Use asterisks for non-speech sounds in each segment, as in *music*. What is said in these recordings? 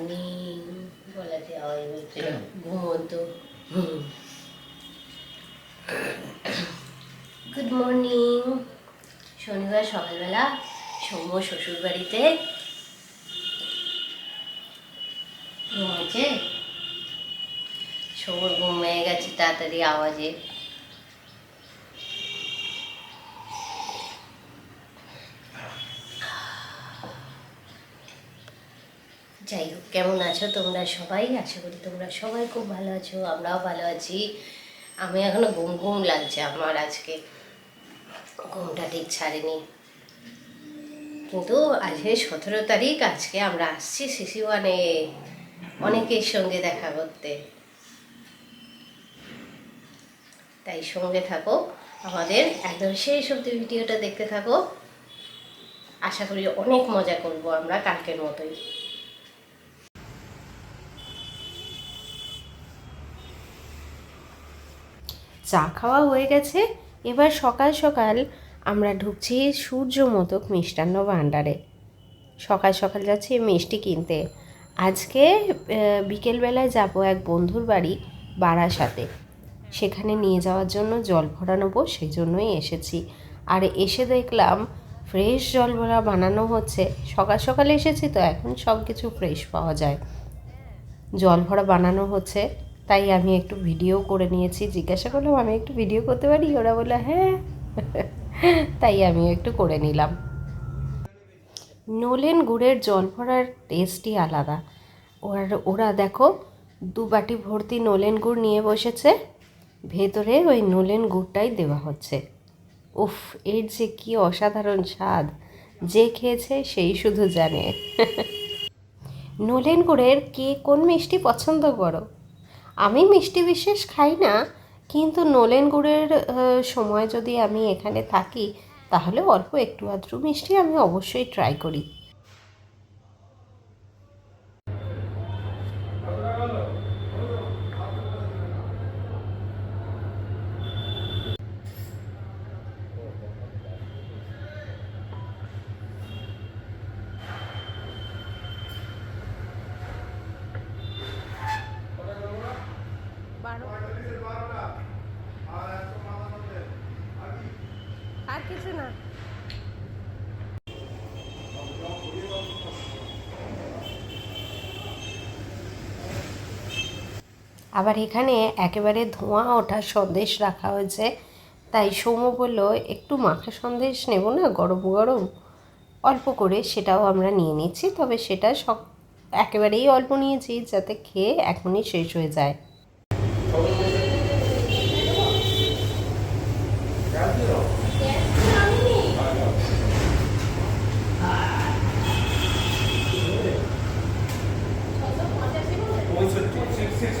Good morning বলাতে আওয়াজ হচ্ছে ঘুমন্ত গুড মর্নিং শনিবার সকালবেলা সৌম্য শ্বশুর বাড়িতে ঘুমাচ্ছে। সৌম্য ঘুমিয়ে গেছে তাড়াতাড়ি আওয়াজে। যাই হোক, কেমন আছো তোমরা সবাই? আশা করি তোমরা সবাই খুব ভালো আছো, আমরাও ভালো আছি। আমি এখনও ঘুম ঘুম লাগছে আমার আজকে। ঘুমটা ঠিক ছাড়েনি। কিন্তু আজকে সতেরো তারিখ, আজকে আমরা আসছি সিসি ওয়ানে অনেকের সঙ্গে দেখা করতে। তাই সঙ্গে থাকো, আমাদের একদম শেষ অব্দি ভিডিওটা দেখতে থাকো। আশা করি অনেক মজা করব আমরা কালকের মতোই। চা খাওয়া হয়ে গেছে। এবার সকাল সকাল আমরা ঢুকছি সূর্য মোদক মিষ্টান্ন ভাণ্ডারে। সকাল সকাল যাচ্ছি মিষ্টি কিনতে। আজকে বিকেলবেলায় যাব এক বন্ধুর বাড়ি বারাসাতে। সেখানে নিয়ে যাওয়ার জন্য জল ভরা নেব সেই জন্যই এসেছি। আর এসে দেখলাম ফ্রেশ জল ভরা বানানো হচ্ছে। সকাল সকাল এসেছি তো, এখন সব কিছু ফ্রেশ পাওয়া যায়। জল ভরা বানানো হচ্ছে। তাই আমি একটু ভিডিও করে নিয়েছি। জিজ্ঞাসা করলাম, আমি একটু ভিডিও করতে পারি? ওরা বলল হ্যাঁ। তাই আমি একটু করে নিলাম। নলেন গুড়ের জল ভরার টেস্টই আলাদা। ওর ওরা দেখো, দু বাটি ভর্তি নলেন গুড় নিয়ে বসেছে। ভেতরে ওই নলেন গুড়টাই দেওয়া হচ্ছে। উফ, এর যে কী অসাধারণ স্বাদ! যে খেয়েছে সেই শুধু জানে। নলেন গুড়ের কে কোন মিষ্টি পছন্দ করো? আমি মিষ্টি বিশেষ খাই না, কিন্তু নলেন গুড়ের সময় যদি আমি এখানে থাকি, তাহলে অল্প একটু আধটু মিষ্টি আমি অবশ্যই ট্রাই করি আর কিছু না আবার এখানে একেবারে ধোঁয়া ওঠা সন্দেশ রাখা হয়েছে। তাই সৌম্য বলল, একটু মাখা সন্দেশ নেব না, গরম গরম? অল্প করে সেটাও আমরা নিয়ে নিচ্ছি, তবে সেটা সব একেবারেই অল্প নিয়েছি যাতে খেয়ে এখনই শেষ হয়ে যায়। পঁয়ষট্টি সিক্স সিক্স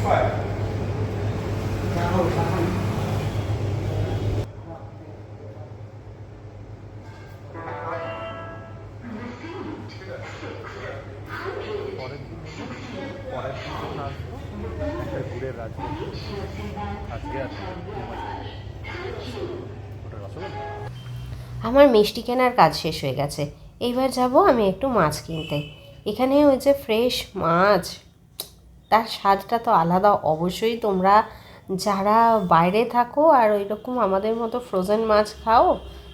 আমার মিষ্টি কেনার কাজ শেষ হয়ে গেছে। এইবার যাব আমি একটু মাছ কিনতে। এখানে ওই যে ফ্রেশ মাছ, তার স্বাদটা তো আলাদা। অবশ্যই তোমরা যারা বাইরে থাকো আর ওই রকম আমাদের মতো ফ্রোজেন মাছ খাও,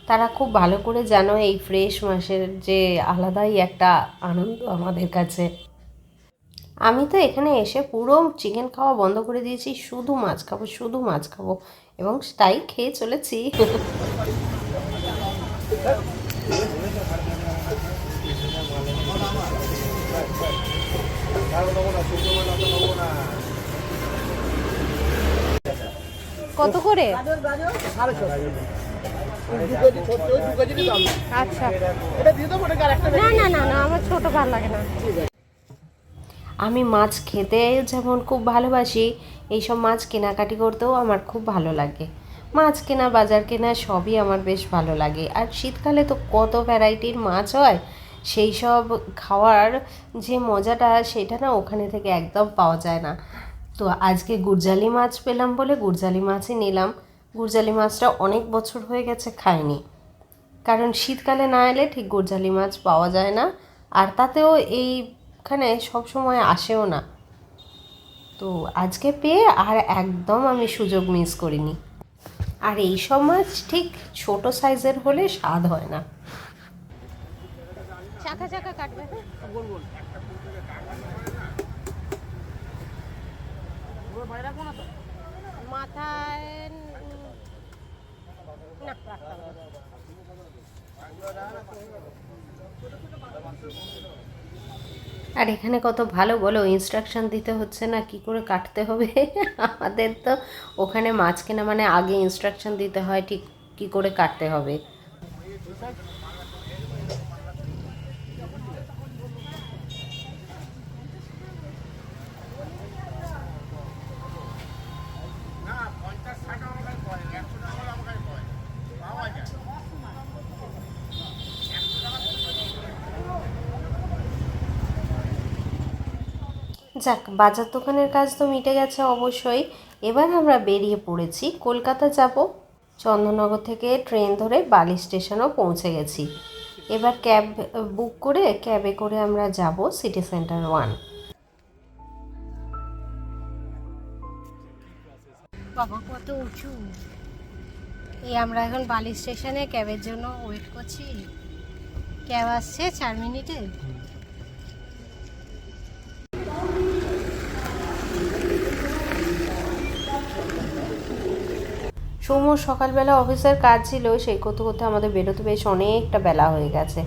তারা খুব ভালো করে জানো এই ফ্রেশ মাছের যে আলাদাই একটা আনন্দ আমাদের কাছে। আমি তো এখানে এসে পুরো চিকেন খাওয়া বন্ধ করে দিয়েছি, শুধু মাছ খাব, শুধু মাছ খাব, এবং তাই খেয়ে চলেছি। কত করে? আচ্ছা। না না না আমার ছোট ভালো লাগে না। আমি মাছ খেতে যেমন খুব ভালোবাসি, এইসব মাছ কেনাকাটি করতেও আমার খুব ভালো লাগে। মাছ কেনা, বাজার কেনা সবই আমার বেশ ভালো লাগে। আর শীতকালে তো কত ভ্যারাইটির মাছ হয়, সেই সব খাওয়ার যে মজাটা সেটা না ওখানে থেকে একদম পাওয়া যায় না। তো আজকে গুরজালি মাছ পেলাম বলে গুরজালি মাছই নিলাম। গুরজালি মাছটা অনেক বছর হয়ে গেছে খাইনি। কারণ শীতকালে না এলে ঠিক গুরজালি মাছ পাওয়া যায় না, আর তাতেও এইখানে সবসময় আসেও না। তো আজকে পেয়ে আর একদম আমি সুযোগ মিস করিনি। আর এই সব মাছ ঠিক ছোট সাইজের হলে স্বাদ হয় না চাকা চাকা কাটবে মাথায় না রাখতাম। আর এখানে কত ভালো বলো ইনস্ট্রাকশান দিতে হচ্ছে না, কি করে কাটতে হবে? *laughs* আমাদের তো ওখানে মাছ কেনা মানে আগে ইনস্ট্রাকশান দিতে হয় ঠিক কি করে কাটতে হবে। যাক, বাজার দোকানের কাজ তো মিটে গেছে অবশ্যই। এবার আমরা বেরিয়ে পড়েছি, কলকাতা যাব। চন্দননগর থেকে ট্রেন ধরে বালি স্টেশনও পৌঁছে গেছি। এবার ক্যাব বুক করে ক্যাবে করে আমরা যাব সিটি সেন্টার ওয়ান। বাবা, কত উঁচু। এই আমরা এখন বালি স্টেশনে ক্যাবের জন্য ওয়েট করছি। ক্যাব আসছে চার মিনিটে? সৌম্য সকালবেলা অফিসের কাজ ছিল, সেই করতে করতে আমাদের বেরোতে বেশ অনেকটা বেলা হয়ে গেছে।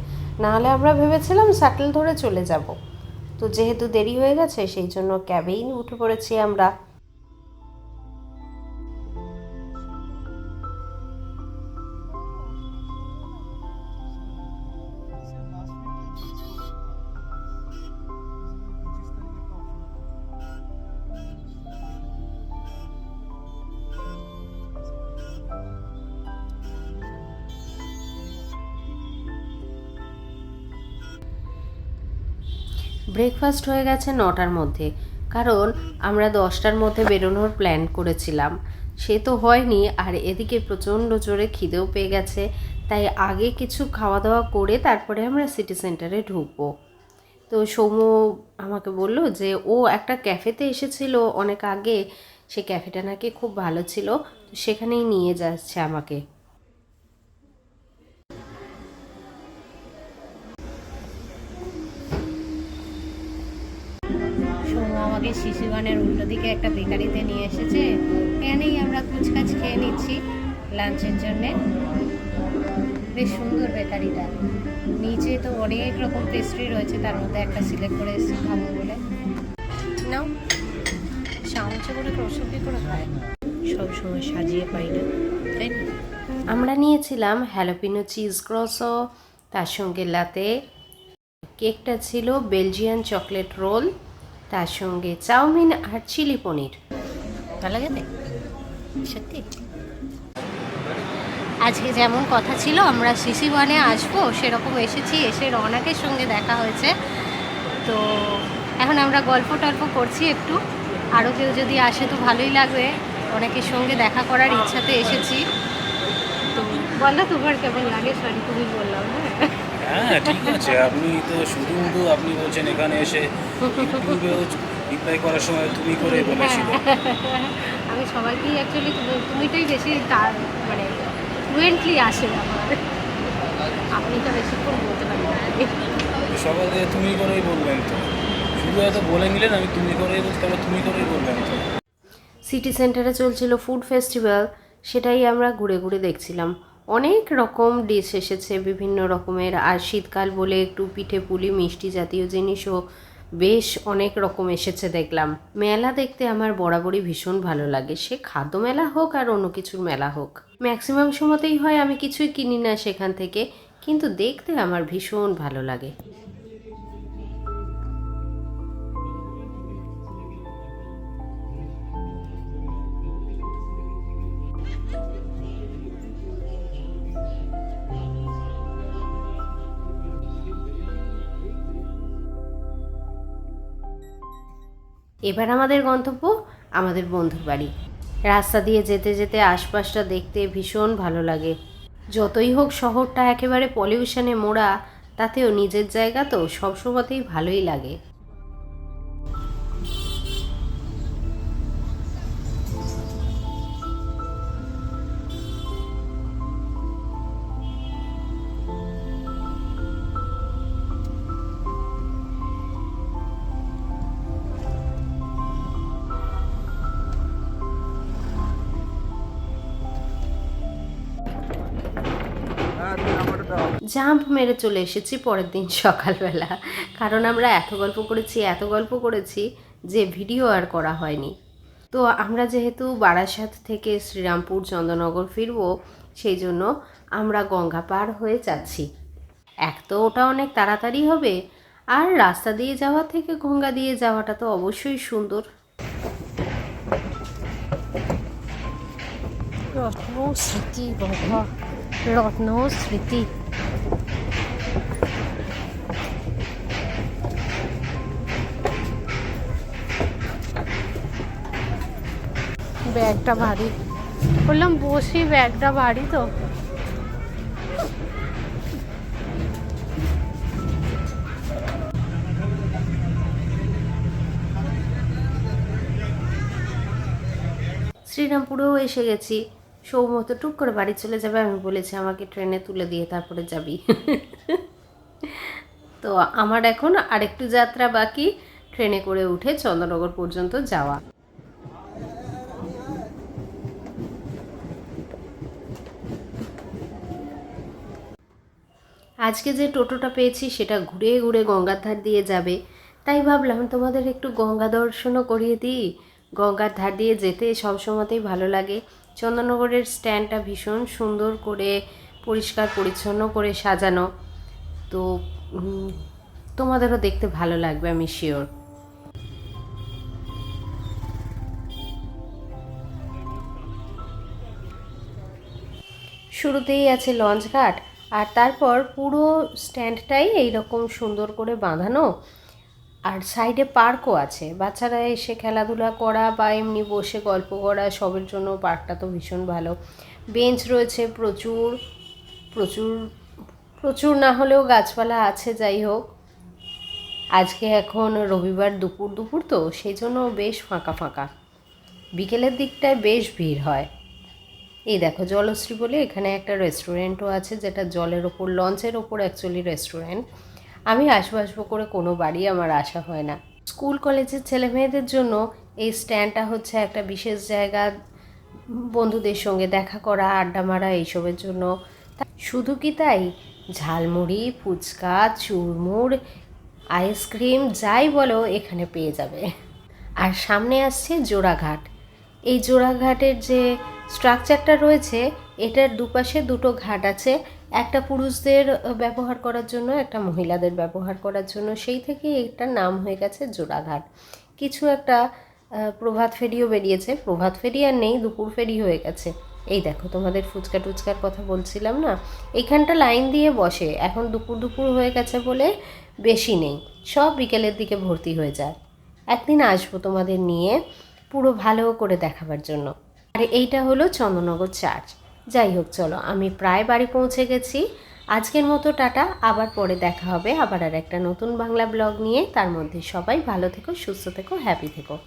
নাহলে আমরা ভেবেছিলাম শাটল ধরে চলে যাব। তো যেহেতু দেরি হয়ে গেছে, সেই জন্য ক্যাবেই উঠে পড়েছি আমরা। ব্রেকফাস্ট হয়ে গেছে নটার মধ্যে। কারণ আমরা দশটার মধ্যে বেরোনোর প্ল্যান করেছিলাম। সে তো হয়নি, আর এদিকে প্রচণ্ড জোরে খিদেও পেয়ে গেছে। তাই আগে কিছু খাওয়া দাওয়া করে তারপরে আমরা সিটি সেন্টারে ঢুকবো। তো সৌম্য আমাকে বলল যে, ও একটা ক্যাফেতে এসেছিল অনেক আগে। সে ক্যাফেটা নাকি খুব ভালো ছিল। সেখানেই নিয়ে যাচ্ছে আমাকে। আমাকে শিশুগানের উল্টো দিকে একটা বেকারিতে নিয়ে এসেছে। এখানেই আমরা কুচকাচ খেয়ে নিচ্ছি লাঞ্চের জন্যে। বেশ সুন্দর বেকারিটা। নিচে তো অনেক রকম পেস্ট্রি রয়েছে, তার মধ্যে একটা সিলেক্ট করে এসেছি খাব বলে। নাও চামচে করে রসগি করে খায় সব সময় সাজিয়ে পাই না না? আমরা নিয়েছিলাম হ্যালোপিনো চিজ ক্রসও তার সঙ্গে লাতে কেকটা ছিল বেলজিয়ান চকলেট রোল তার সঙ্গে চাউমিন আর চিলি পনির। ভালো লাগে? সত্যি? আজকে যেমন কথা ছিল, আমরা সিসি ওয়ানে আসব, সেরকম এসেছি, এসে রওনাকের সঙ্গে দেখা হয়েছে। তো এখন আমরা গল্প টল্প করছি একটু। আরও কেউ যদি আসে তো ভালোই লাগবে। অনেকের সঙ্গে দেখা করার ইচ্ছাতে এসেছি। তো বলো, তোমার কেমন লাগে? সরি, তুমি বললাম হ্যাঁ। হ্যাঁ ঠিক আছে। আপনি তো শুধু শুধু আপনি বলছেন এখানে এসে ইউটিউবেও রিপ্লাই করার সময় তুমি করে বলেছিলে। আমি সবাইকেই অ্যাকচুয়ালি তুমিটাই বেশি তার মানে ফ্লুয়েন্টলি আসে আমার। আপনি তো বেশিক্ষণ বলতে পারি সবাইকে তুমি করেই বলবেন তো। শুধু হয়তো বলে নিলেন আমি তুমি করেই বলছি তারপর তুমি করেই বলবেন তো। সিটি সেন্টারে চলছিল ফুড ফেস্টিভ্যাল সেটাই আমরা ঘুরে ঘুরে দেখছিলাম। অনেক রকম ডিশ এসেছে, বিভিন্ন রকমের। আর শীতকাল বলে একটু পিঠে পুলি, মিষ্টি জাতীয় জিনিসও বেশ অনেক রকম এসেছে দেখলাম। মেলা দেখতে আমার বরাবরই ভীষণ ভালো লাগে। সে খাদ্য মেলা হোক আর অন্য কিছুর মেলা হোক। ম্যাক্সিমাম সময়তেই হয়, আমি কিছুই কিনি না সেখান থেকে। কিন্তু দেখতে আমার ভীষণ ভালো লাগে। এবার আমাদের গন্তব্য আমাদের বন্ধুর বাড়ি। রাস্তা দিয়ে যেতে যেতে আশপাশটা দেখতে ভীষণ ভালো লাগে। যতই হোক শহরটা একেবারে পলিউশনে মোড়া, তাতেও নিজের জায়গা তো সবসময়তেই ভালোই লাগে। জাম্প মেরে চলে এসেছি পরের দিন সকালবেলা। কারণ আমরা এত গল্প করেছি, এত গল্প করেছি যে ভিডিও আর করা হয়নি। তো আমরা যেহেতু বারাসাত থেকে শ্রীরামপুর চন্দ্রনগর ফিরবো, সেই জন্য আমরা গঙ্গা পার হয়ে যাচ্ছি। এক তো ওটা অনেক তাড়াতাড়ি হবে, আর রাস্তা দিয়ে যাওয়া থেকে গঙ্গা দিয়ে যাওয়াটা তো অবশ্যই সুন্দর। রত্ন স্মৃতি, বাবা রত্ন স্মৃতি। ব্যাগটা ভারী। বললাম, বসি, ব্যাগটা ভারী তো। শ্রীরামপুরেও এসে গেছি। সৌমত টুক করে বাড়ি চলে যাবে, আমি বলেছি, আমাকে ট্রেনে তুলে দিয়ে তারপরে যাবি। তো আমার এখন আরেকটু যাত্রা বাকি, ট্রেনে করে উঠে চন্দ্রনগর পর্যন্ত যাওয়া। আজকে যে টোটোটা পেয়েছি সেটা ঘুরে ঘুরে গঙ্গার ধার দিয়ে যাবে। তাই ভাবলাম তোমাদের একটু গঙ্গা দর্শনও করিয়ে দিই। গঙ্গার ধার দিয়ে যেতে সবসময়তেই ভালো লাগে। চন্দননগরের স্ট্যান্ডটা ভীষণ সুন্দর করে, পরিষ্কার, পরিচ্ছন্ন করে সাজানো। তো তোমাদেরও দেখতে ভালো লাগবে, আমি শিওর শুরুতেই আছে লঞ্চ ঘাট আর তারপর পুরো স্ট্যান্ডটাই এইরকম সুন্দর করে বাঁধানো। আর সাইডে পার্কও আছে। বাচ্চারা এসে খেলাধুলা করা বা এমনি বসে গল্প করা, সবের জন্য পার্কটা তো ভীষণ ভালো। বেঞ্চ রয়েছে প্রচুর প্রচুর প্রচুর না হলেও গাছপালা আছে, যাই হোক। আজকে এখন রবিবার দুপুর দুপুর তো, সেই জন্য বেশ ফাঁকা ফাঁকা। বিকেলের দিকটায় বেশ ভিড় হয়। এই দেখো জলশ্রী বলে এখানে একটা রেস্টুরেন্টও আছে, যেটা জলের ওপর, লঞ্চের ওপর অ্যাকচুয়ালি রেস্টুরেন্ট আমি আসব আসব করে কোনো বাড়ি আমার আসা হয় না। স্কুল, কলেজের ছেলে মেয়েদের জন্য এই স্ট্যান্ডটা হচ্ছে একটা বিশেষ জায়গা, বন্ধুদের সঙ্গে দেখা করা, আড্ডা মারা এইসবের জন্য। শুধু কি তাই? ঝালমুড়ি, ফুচকা চুরমুর আইসক্রিম যাই বলো এখানে পেয়ে যাবে। আর সামনে আসছে জোড়াঘাট। এই জোড়াঘাটের যে স্ট্রাকচারটা রয়েছে, এটার দুপাশে দুটো ঘাট আছে। একটা পুরুষদের ব্যবহার করার জন্য, একটা মহিলাদের ব্যবহার করার জন্য। সেই থেকে এটার নাম হয়ে গেছে জোড়াঘাট। কিছু একটা প্রভাত ফেরিও বেরিয়েছে। প্রভাত ফেরি আর নেই, দুপুর ফেরি হয়ে গেছে। এই দেখো, তোমাদের ফুচকা টুচকার কথা বলছিলাম না? এইখানটা লাইন দিয়ে বসে। এখন দুপুর দুপুর হয়ে গেছে বলে বেশি নেই। সব বিকেলের দিকে ভর্তি হয়ে যায়। একদিন আসব তোমাদের নিয়ে। পুরো ভালো করে দেখাবার জন্য। আর এইটা হলো চন্দননগর চার্চ। যাই হোক, চলো, আমি প্রায় বাড়ি পৌঁছে গেছি। আজকের মতো টাটা, আবার পরে দেখা হবে। আবার আর একটা নতুন বাংলা ব্লগ নিয়ে। তার মধ্যে সবাই ভালো থেকো, সুস্থ থেকো হ্যাপি থেকো।